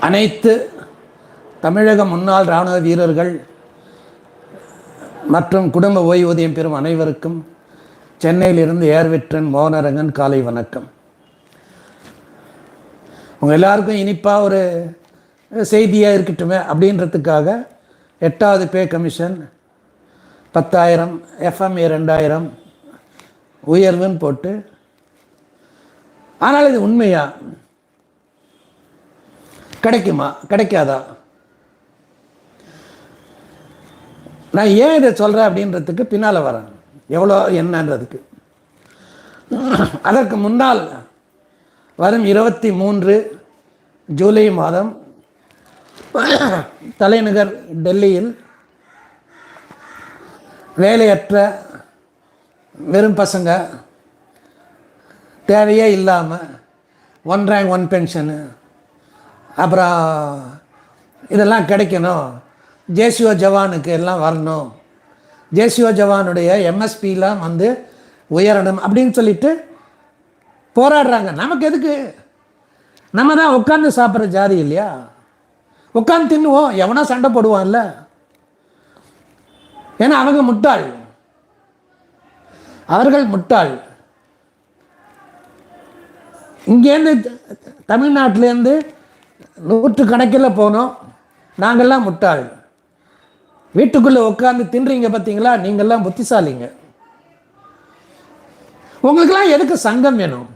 அனைத்து தமிழக முன்னாள் இராணுவ வீரர்கள் மற்றும் குடும்ப ஓய்வூதியம் பெறும் அனைவருக்கும் சென்னையிலிருந்து ஏர்விட்ரன் மோகனரங்கன் காலை வணக்கம். உங்கள் எல்லாருக்கும் இனிப்பாக ஒரு செய்தியாக இருக்கட்டுமே அப்படின்றதுக்காக எட்டாவது பே கமிஷன் பத்தாயிரம் எஃப்எம்ஏ ரெண்டாயிரம் உயர்வுன்னு போட்டு ஆனால் இது உண்மையாக கிடைக்குமா? கிடைக்காதா? நான் ஏன் இதை சொல்கிறேன் அப்படின்றதுக்கு பின்னால் வரேன். எவ்வளோ என்னன்றதுக்கு. அதற்கு முன்னால் வரும் இருபத்தி மூன்று ஜூலை மாதம் தலைநகர் டெல்லியில் வேலையற்ற வெறும் பசங்க தேவையே இல்லாமல் ஒன் ரேங்க் ஒன் பென்ஷனு அப்புறம் இதெல்லாம் கிடைக்கணும். ஜேசிஓ ஜவானுக்கு எல்லாம் வரணும். ஜேசிஓ ஜவானுடைய எம்எஸ்பிலாம் வந்து உயரணும் அப்படின்னு சொல்லிட்டு போராடுறாங்க. நமக்கு எதுக்கு? நம்ம தான் உட்காந்து சாப்பிட்ற ஜாதி இல்லையா? உட்காந்து தின்னுவோம். எவனா சண்டை போடுவான்ல. ஏன்னா அவங்க முட்டாள். அவர்கள் முட்டாள். இங்கேருந்து தமிழ்நாட்டிலேருந்து நூற்று கணக்கில் போனோம். நாங்கள்லாம் முட்டாள். வீட்டுக்குள்ளே உட்காந்து தின்றீங்க பார்த்தீங்களா? நீங்கள்லாம் புத்திசாலிங்க. உங்களுக்கெல்லாம் எதுக்கு சங்கம் வேணும்?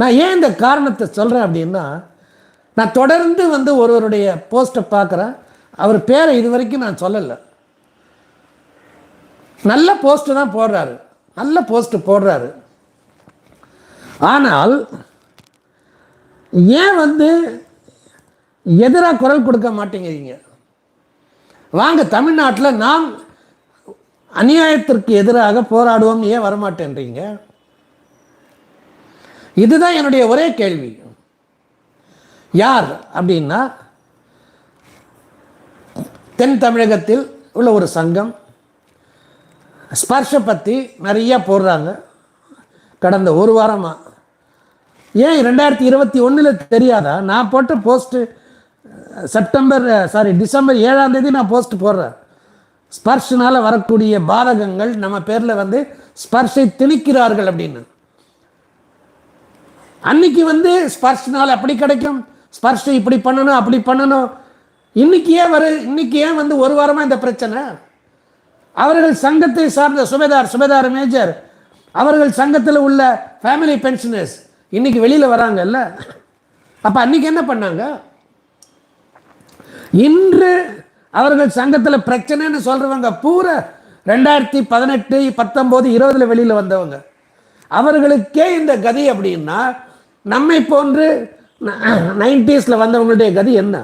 நான் ஏன் இந்த காரணத்தை சொல்கிறேன் அப்படின்னா நான் தொடர்ந்து வந்து ஒருவருடைய போஸ்ட்டை பார்க்குறேன். அவர் பேரை இது வரைக்கும் நான் சொல்லலை. நல்ல போஸ்ட்டு தான் போடுறாரு. நல்ல போஸ்ட் போடுறாரு. ஆனால் ஏன் வந்து எதிராக குரல் கொடுக்க மாட்டேங்கிறீங்க? வாங்க தமிழ்நாட்டில் நாம் அநியாயத்திற்கு எதிராக போராடுவோம் ஏன் வரமாட்டேன்றீங்க? இதுதான் என்னுடைய ஒரே கேள்வி. யார் அப்படின்னா தென் தமிழகத்தில் உள்ள ஒரு சங்கம் ஸ்பர்ஷ பற்றி நிறைய போடுறாங்க. கடந்த ஒரு வாரமாக ஏன் ரெண்டாயிரத்தி இருபத்தி ஒன்றில் தெரியாதா? நான் போட்ட போஸ்ட்டு செப்டம்பர் சாரி டிசம்பர் ஏழாம் தேதி நான் போஸ்ட் போடுறேன். ஸ்பர்ஷனால் வரக்கூடிய பாதகங்கள் நம்ம பேரில் வந்து ஸ்பர்ஷை திணிக்கிறார்கள் அப்படின்னு. அன்னைக்கு வந்து ஸ்பர்ஷனால் அப்படி கிடைக்கும். ஸ்பர்ஷை இப்படி பண்ணணும் அப்படி பண்ணணும். இன்னைக்கு ஏன் வரு இன்னைக்கு ஏன் வந்து ஒரு வாரமாக இந்த பிரச்சனை? அவர்கள் சங்கத்தை சார்ந்த சுபேதார் சுபேதார் மேஜர் அவர்கள் சங்கத்தில் உள்ள ஃபேமிலி பென்ஷனர்ஸ் இன்னைக்கு வெளியில் வராங்கல்ல? அப்போ அன்னைக்கு என்ன பண்ணாங்க? இன்று அவர்கள் சங்கத்தில் பிரச்சனைன்னு சொல்கிறவங்க பூரா ரெண்டாயிரத்தி பதினெட்டு பத்தொம்போது இருபதில் வெளியில் வந்தவங்க. அவர்களுக்கே இந்த கதி அப்படின்னா நம்மை போன்று நைன்டிஸில் வந்தவங்களுடைய கதி என்ன?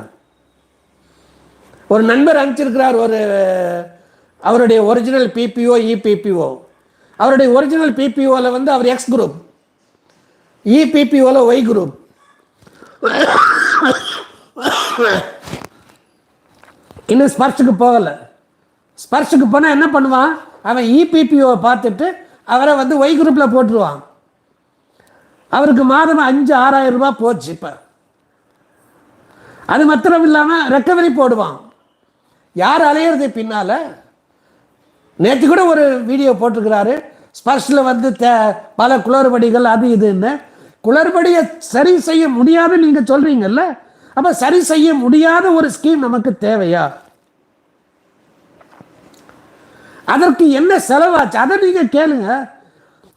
ஒரு நண்பர் அனுப்பிச்சிருக்கிறார் ஒரு அவருடைய ஒரிஜினல் பிபிஓ இபிபிஓ அவருடைய ஒரிஜினல் பிபிஓவில் வந்து அவர் எக்ஸ் குரூப் இபிபிஓவில் ஒய் குரூப் இன்னும் ஸ்பர்ஷுக்கு போகலை. ஸ்பர்ஷுக்கு போனால் என்ன பண்ணுவான்? அவன் இபிபிஓவை பார்த்துட்டு அவரை வந்து ஒய் குரூப்பில் போட்டுருவான். அவருக்கு மாதம் அஞ்சு ஆறாயிரம் ரூபாய் போச்சு இப்போ. அது மாத்திரம் இல்லாமல் ரெக்கவரி போடுவான். யார் அலையிறது பின்னால்? நேற்று கூட ஒரு வீடியோ போட்டிருக்கிறாரு. ஸ்பர்ஷில் வந்து தே பல குளறுபடிகள் அது இதுன்னு. குளறுபடியை சரி செய்ய முடியாது நீங்கள் சொல்கிறீங்கல்ல அப்போ சரி செய்ய முடியாத ஒரு ஸ்கீம் நமக்கு தேவையா? அதற்கு என்ன செலவாச்சு? அதை நீங்கள் கேளுங்க.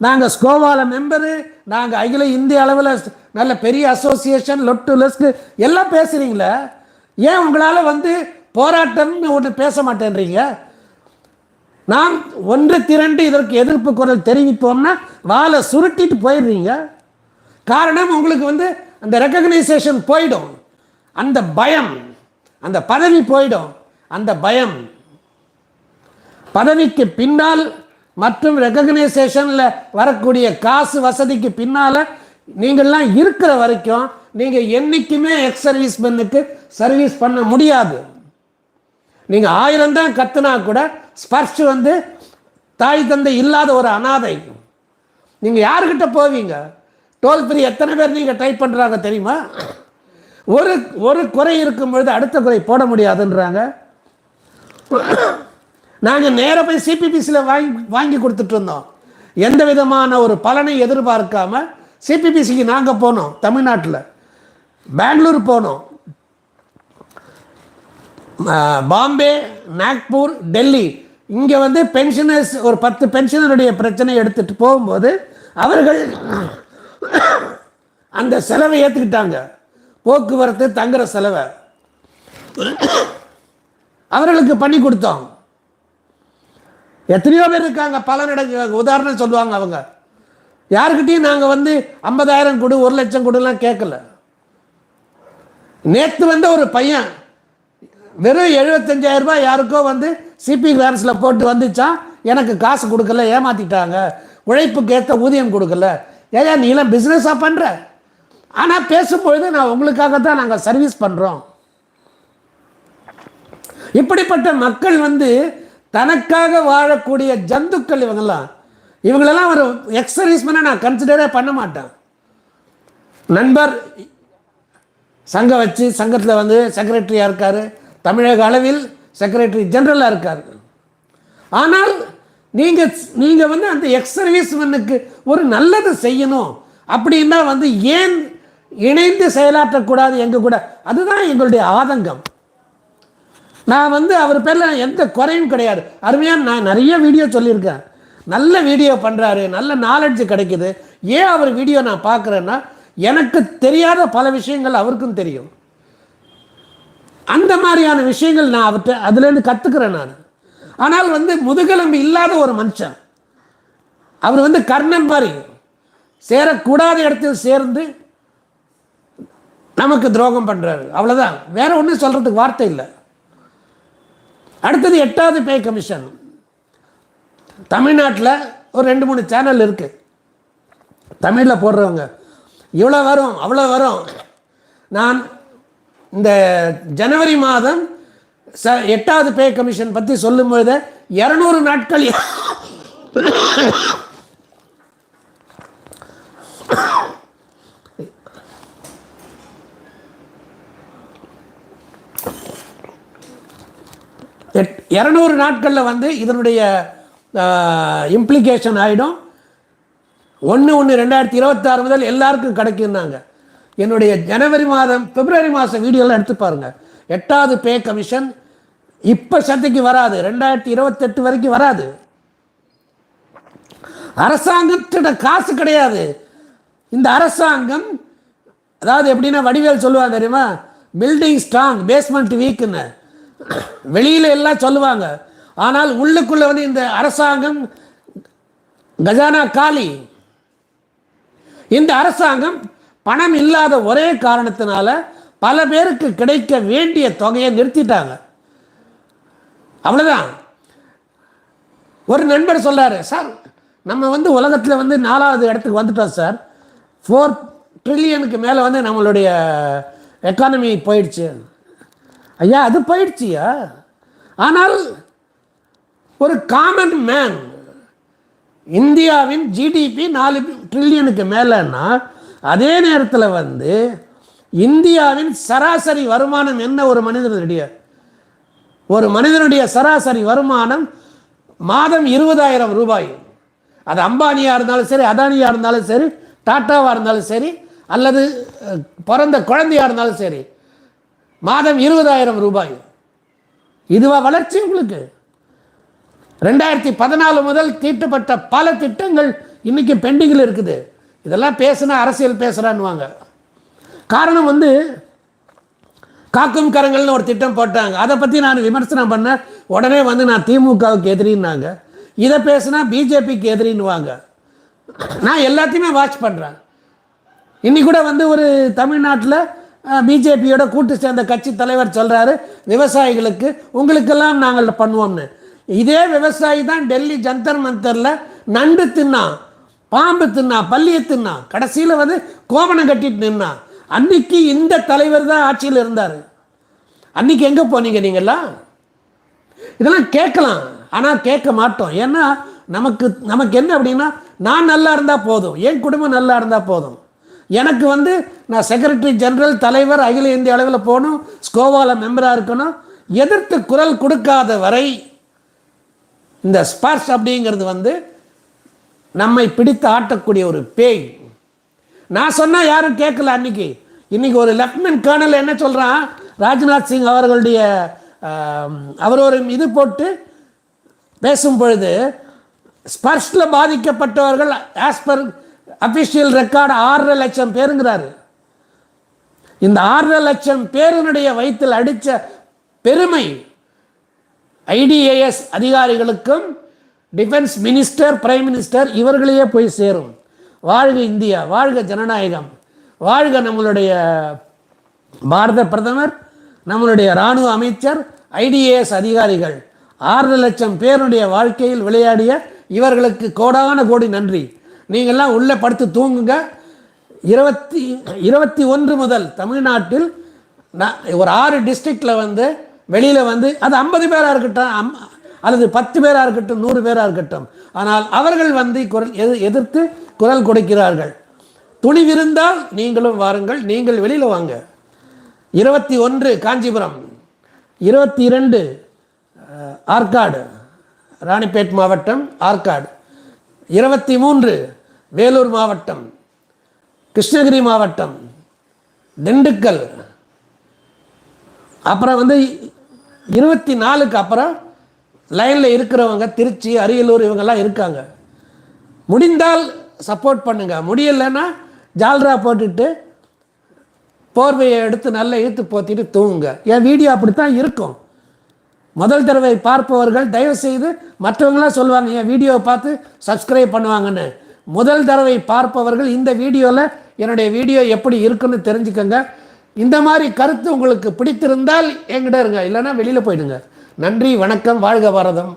நாங்கள் ஸ்கோவால மெம்பரு நாங்கள் அகில இந்திய அளவில் நல்ல பெரிய அசோசியேஷன் லொட்டு லெஸ்க்கு எல்லாம் பேசுகிறீங்களே ஏன் உங்களால் வந்து போராட்டம்னு ஒன்று பேச மாட்டேன்றீங்க? நாம் ஒன்று திரண்டு இதற்கு எதிர்ப்பு குரல் தெரிவிப்போம்னா வாழை சுருட்டிட்டு போயிடுறீங்க. காரணம் உங்களுக்கு வந்து அந்த ரெக்கக்னைசேஷன் போயிடும். அந்த பயம் அந்த பதவி போயிடும். அந்த பயம். பதவிக்கு பின்னால் மற்றும் ரெக்கக்னைசேஷனில் வரக்கூடிய காசு வசதிக்கு பின்னால் நீங்கள்லாம் இருக்கிற வரைக்கும் நீங்கள் என்றைக்குமே எக்ஸ் சர்வீஸ் மேனுக்கு சர்வீஸ் பண்ண முடியாது. நீங்கள் ஆயிரம் தான் கத்துனா கூட ஸ்பர்ஷ் வந்து தாய் தந்தை இல்லாத ஒரு அனாதை. நீங்கள் யாருக்கிட்ட போவீங்க? டோல் ஃப்ரீ எத்தனை பேர் நீங்கள் டைப் பண்ணுறாங்க தெரியுமா? ஒரு ஒரு குறை இருக்கும் பொழுது அடுத்த குறை போட முடியாதுன்றாங்க. நாங்கள் நேராக போய் சிபிபிசியில் வாங்கி வாங்கி கொடுத்துட்டு இருந்தோம். எந்த விதமான ஒரு பலனை எதிர்பார்க்காம சிபிபிசிக்கு நாங்கள் போனோம் தமிழ்நாட்டில். பெங்களூர் போனோம். பாம்பே நாக்பூர் டெல்லி. இங்கே வந்து பென்ஷனர்ஸ் ஒரு பத்து பென்ஷனருடைய பிரச்சனை எடுத்துகிட்டு போகும்போது அவர்கள் அந்த செலவை ஏற்றுக்கிட்டாங்க போக்குவரத்து தங்குற செலவை. அவர்களுக்கு பண்ணி கொடுத்தோம். எத்தனையோ பேர் இருக்காங்க பல உதாரணம் சொல்லுவாங்க அவங்க. யாருக்கிட்டையும் நாங்கள் வந்து ஐம்பதாயிரம் கொடு ஒரு லட்சம் கொடுலாம் கேட்கல. நேற்று வந்த ஒரு பையன் வெறும் 75000 ரூபாய் யாருக்கோ வந்து சிபி கிரான்ஸில் போட்டு வந்துச்சான் எனக்கு காசு கொடுக்கல ஏமாத்திட்டாங்க. உழைப்புக்கு ஏற்ற ஊதியம் கொடுக்கல. ஏயா நீலாம் பிஸ்னஸாக பண்ணுற ஆனால் பேசும்பொழுது நான் உங்களுக்காக தான் நாங்கள் சர்வீஸ் பண்ணுறோம் இப்படிப்பட்ட மக்கள் வந்து தனக்காக வாழக்கூடிய ஜந்துக்கள் இவங்கெல்லாம். இவங்களெல்லாம் ஒரு எக்ஸர்வீஸ்மேனை நான் கன்சிடரே பண்ண மாட்டேன். நண்பர் சங்கம் வச்சு சங்கத்தில் வந்து செக்ரட்டரியாக இருக்கார். தமிழக அளவில் செக்ரட்டரி ஜெனரலாக இருக்கார். ஆனால் நீங்கள் நீங்கள் வந்து அந்த எக்ஸ் சர்வீஸ்மேனுக்கு ஒரு நல்லது செய்யணும். அப்படின்னா வந்து ஏன் இணைந்து செயலாற்றக்கூடாது எங்கள் கூட? அதுதான் எங்களுடைய ஆதங்கம். நான் வந்து அவர் பேரில் எந்த குறையும் கிடையாது. அருமையாக நான் நிறைய வீடியோ சொல்லியிருக்கேன். நல்ல வீடியோ பண்ணுறாரு நல்ல நாலெட்ஜ் கிடைக்குது. ஏன் அவர் வீடியோ நான் பார்க்குறேன்னா எனக்கு தெரியாத பல விஷயங்கள் அவருக்கும் தெரியும். அந்த மாதிரியான விஷயங்கள் நான் அவர்கிட்ட அதுலேருந்து கற்றுக்கிறேன் நான். ஆனால் வந்து முதுகெலும்பு இல்லாத ஒரு மனுஷன். அவர் வந்து கர்ணன் மாதிரி. சேரக்கூடாத இடத்தில் சேர்ந்து நமக்கு துரோகம் பண்ணுறாரு அவ்வளோதான் வேற ஒன்றும் சொல்கிறதுக்கு வார்த்தை இல்லை. அடுத்தது எட்டாவது பே கமிஷன் தமிழ்நாட்டில் ஒரு ரெண்டு மூணு சேனல் இருக்கு. தமிழில் போடுறவங்க. இவ்வளோ வரும் அவ்வளோ வரும். நான் இந்த ஜனவரி மாதம் ச எட்டாவது பே கமிஷன் பற்றி சொல்லும்பொழுது இரநூறு நாட்கள் எட் இரநூறு நாட்களில் வந்து இதனுடைய இம்ப்ளிகேஷன் ஆகிடும் ஒன்று ஒன்று ரெண்டாயிரத்தி இருபத்தாறு முதல் எல்லாருக்கும் கிடைக்குன்னாங்க என்னுடைய ஜனவரி மாதம் பிப்ரவரி மாதம் வீடியோலாம் எடுத்து பாருங்க. எட்டாவது பே கமிஷன் இப்போ சந்தைக்கு வராது. ரெண்டாயிரத்தி இருபத்தெட்டு வரைக்கும் வராது. அரசாங்கத்திட காசு கிடையாது. இந்த அரசாங்கம் அதாவது எப்படின்னா வடிவேல் சொல்லுவாங்க தெரியுமா? பில்டிங் ஸ்ட்ராங் பேஸ்மெண்ட் வீக்குன்னு வெளியில எல்லாம் சொல்லுவாங்க. ஆனால் உள்ளுக்குள்ள வந்து இந்த அரசாங்கம் கஜானா காலி. இந்த அரசாங்கம் பணம் இல்லாத ஒரே காரணத்தினால பல பேருக்கு கிடைக்க வேண்டிய தொகையை நிறுத்திட்டாங்க. அவ்வளோதான் ஒரு நண்பர் சொல்கிறாரு சார் நம்ம வந்து உலகத்தில் வந்து நாலாவது இடத்துக்கு வந்துட்டோம் சார். ஃபோர் ட்ரில்லியனுக்கு மேலே வந்து நம்மளுடைய எக்கானமி போயிடுச்சு. ஐயா அது போயிடுச்சியா? ஆனால் ஒரு காமன் மேன் இந்தியாவின் ஜிடிபி நாலு ட்ரில்லியனுக்கு மேலேன்னா அதே நேரத்தில் வந்து இந்தியாவின் சராசரி வருமானம் என்ன ஒரு மனிதனுடைய ஒரு மனிதனுடைய சராசரி வருமானம் மாதம் இருபதாயிரம் ரூபாய். அது அம்பானியாக இருந்தாலும் சரி அதானியாக இருந்தாலும் சரி டாட்டாவாக இருந்தாலும் சரி அல்லது பிறந்த குழந்தையாக இருந்தாலும் சரி மாதம் இருபதாயிரம் ரூபாய். இதுவா வளர்ச்சி உங்களுக்கு? ரெண்டாயிரத்தி பதினாலு முதல் தீட்டப்பட்ட பல திட்டங்கள் இன்னைக்கு பெண்டிங்கில் இருக்குது. இதெல்லாம் பேசுனா அரசியல் பேசுகிறான்னுவாங்க காரணம் வந்து காக்கும் கரங்கள்னு ஒரு திட்டம் போட்டாங்க. அதை பற்றி நான் விமர்சனம் பண்ணேன் உடனே வந்து நான் திமுகவுக்கு எதிரின்னாங்க. இதை பேசுனா பிஜேபிக்கு எதிரின்னுவாங்க. நான் எல்லாத்தையுமே வாட்ச் பண்ணுறேன் இன்னி கூட வந்து ஒரு தமிழ்நாட்டில் பிஜேபியோட கூட்டு சேர்ந்த கட்சி தலைவர் சொல்கிறாரு விவசாயிகளுக்கு உங்களுக்கெல்லாம் நாங்கள் பண்ணுவோம்னு. இதே விவசாயி தான் டெல்லி ஜந்தர் மந்தரில் நண்டு தின்னான் பாம்பு தின்னா பள்ளியை தின்னான் கடைசியில் வந்து கோவணம் கட்டிட்டு நின்னான் அன்னைக்கு இந்த தலைவர் தான் ஆட்சியில் இருந்தார். அன்னைக்கு எங்கே போனீங்க நீங்கள்லாம் இதெல்லாம் கேட்கலாம் ஆனால் கேட்க மாட்டோம். ஏன்னா நமக்கு நமக்கு என்ன அப்படின்னா நான் நல்லா இருந்தால் போதும் என் குடும்பம் நல்லா இருந்தால் போதும். எனக்கு வந்து நான் செக்ரட்டரி ஜெனரல் தலைவர் அகில இந்திய அளவில் போகணும் ஸ்கோவாவில் மெம்பராக இருக்கணும் எதிர்த்து குரல் கொடுக்காத வரை இந்த ஸ்பார்ஸ் அப்படிங்கிறது வந்து நம்மை பிடித்து ஆட்டக்கூடிய ஒரு பேய் நான் சொன்னால் யாரும் கேட்கல அன்னைக்கு. இன்னைக்கு ஒரு லெப்டினன்ட் கர்னல் என்ன சொல்கிறான் ராஜ்நாத் சிங் அவர்களுடைய அவர் ஒரு இது போட்டு பேசும் பொழுது ஸ்பர்ஷில் பாதிக்கப்பட்டவர்கள் ஆஸ் பர் அபிஷியல் ரெக்கார்டு ஆறரை லட்சம் பேருங்கிறாரு. இந்த ஆறரை லட்சம் பேருனுடைய வயிற்றில் அடித்த பெருமை ஐடிஏஎஸ் அதிகாரிகளுக்கும் டிஃபென்ஸ் மினிஸ்டர் பிரைம் மினிஸ்டர் இவர்களையே போய் சேரும். வாழ்க இந்தியா வாழ்க ஜனநாயகம் வாழ்க நம்மளுடைய பாரத பிரதமர் நம்மளுடைய இராணுவ அமைச்சர் ஐடிஏஎஸ் அதிகாரிகள். ஆறு லட்சம் பேருடைய வாழ்க்கையில் விளையாடிய இவர்களுக்கு கோடான கோடி நன்றி. நீங்கள்லாம் உள்ளே படுத்து தூங்குங்க. இருபத்தி இருபத்தி ஒன்று முதல் தமிழ்நாட்டில் நான் ஒரு ஆறு டிஸ்ட்ரிக்டில் வந்து வெளியில் வந்து அது ஐம்பது பேராக இருக்கட்டும் அம் அல்லது பத்து பேராக இருக்கட்டும் நூறு பேராக இருக்கட்டும். ஆனால் அவர்கள் வந்து குரல் எதிர்த்து குரல் கொடுக்கிறார்கள். துணிவிருந்தால் நீங்களும் வாருங்கள் நீங்கள் வெளியில் வாங்க. இருபத்தி ஒன்று காஞ்சிபுரம் இருபத்தி இரண்டு ஆற்காடு ராணிப்பேட் மாவட்டம் ஆற்காடு. இருபத்தி மூன்று வேலூர் மாவட்டம் கிருஷ்ணகிரி மாவட்டம் திண்டுக்கல். அப்புறம் வந்து இருபத்தி நாலுக்கு அப்புறம் லைனில் இருக்கிறவங்க திருச்சி அரியலூர் இவங்கெல்லாம் இருக்காங்க. முடிந்தால் சப்போர்ட் பண்ணுங்கள் முடியலைன்னா ஜால்ரா போட்டுட்டு போர்வையை எடுத்து நல்லா இழுத்து போத்திட்டு தூங்குங்க. என் வீடியோ அப்படித்தான் இருக்கும். முதல் தடவை பார்ப்பவர்கள் தயவு செய்து மற்றவங்களாம் சொல்லுவாங்க என் வீடியோவை பார்த்து சப்ஸ்கிரைப் பண்ணுவாங்கன்னு. முதல் தடவை பார்ப்பவர்கள் இந்த வீடியோவில் என்னுடைய வீடியோ எப்படி இருக்குன்னு தெரிஞ்சுக்கங்க. இந்த மாதிரி கருத்து உங்களுக்கு பிடித்திருந்தால் என்கிட்ட இருங்க. இல்லைன்னா வெளியில் போயிடுங்க. நன்றி வணக்கம் வாழ்க பாரதம்.